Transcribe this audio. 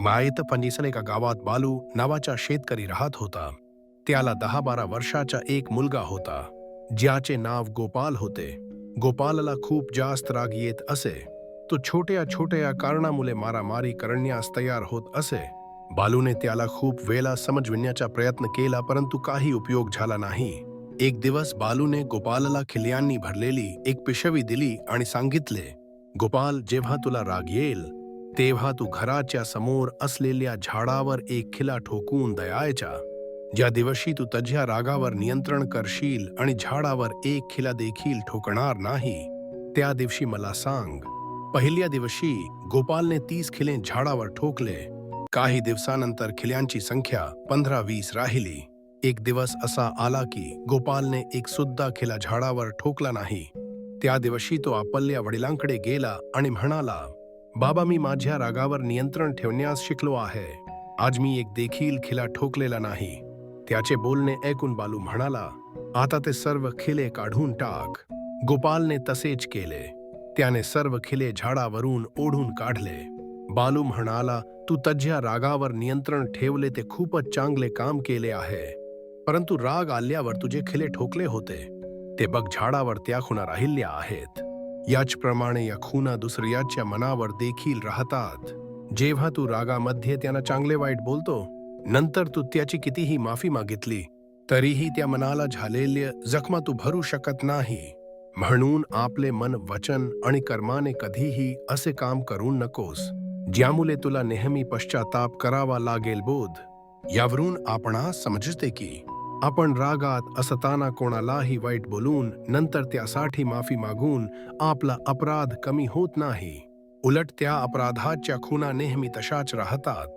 मायत पंजीसल एका गावात बालू नावाचा शेतकरी राहत होता. त्याला दहा बारा वर्षाचा एक मुलगा होता. ज्याचे नाव गोपाल होते. गोपालला खूप जास्त राग येत असे. तो छोट्या छोट्या कारणामुळे मारामारी करण्यास तयार होत असे. बालूने त्याला खूप वेळा समजविण्याचा प्रयत्न केला परंतु काही उपयोग झाला नाही. एक दिवस बालूने गोपालला खिल्यांनी भरलेली एक पिशवी दिली आणि सांगितले गोपाल जेव्हा तुला राग येईल तेव्हा तू घराच्या समोर असलेल्या झाडावर एक खिला ठोकून दयायचा. ज्या दिवशी तू तझ्या रागावर नियंत्रण करशील आणि झाडावर एक खिला देखील ठोकणार नाही त्या दिवशी मला सांग पहिल्या दिवशी गोपालने तीस खिले झाडावर ठोकले. काही दिवसानंतर खिल्यांची संख्या पंधरा वीस राहिली. एक दिवस असा आला की गोपालने एक सुद्धा खिला झाडावर ठोकला नाही. त्या दिवशी तो आपल्या वडिलांकडे गेला आणि म्हणाला बाबा मी माझ्या रागावर नियंत्रण ठेवण्यास शिकलो आहे. आज मी एक देखील खिला ठोकलेला नाही. त्याचे बोलणे ऐकून बालू म्हणाला आता ते सर्व खिले काढून टाक. गोपालने तसेच केले. त्याने सर्व खिले झाडावरून ओढून काढले. बालू म्हणाला तू तज्ज्या रागावर नियंत्रण ठेवले ते खूपच चांगले काम केले आहे. परंतु राग आल्यावर तुझे खिले ठोकले होते. ते बघ झाडावर त्या खुणा राहिल्या आहेत. याचप्रमाणे या खुना दुसऱ्याच्या मनावर देखील राहतात. जेव्हा तू रागामध्ये त्यांना चांगले वाईट बोलतो नंतर तू त्याची कितीही माफी मागितली तरीही त्या मनाला झालेल्या जखमा तू भरू शकत नाही. म्हणून आपले मन वचन आणि कर्माने कधीही असे काम करू नकोस ज्यामुळे तुला नेहमी पश्चाताप करावा लागेल बोध. यावरून आपणास समजते की आपण रागात असताना कोणालाही वाईट बोलून नंतर त्यासाठी माफी मागून आपला अपराध कमी होत नाही. उलट त्या अपराधाच्या खुना नेहमी तशाच राहतात.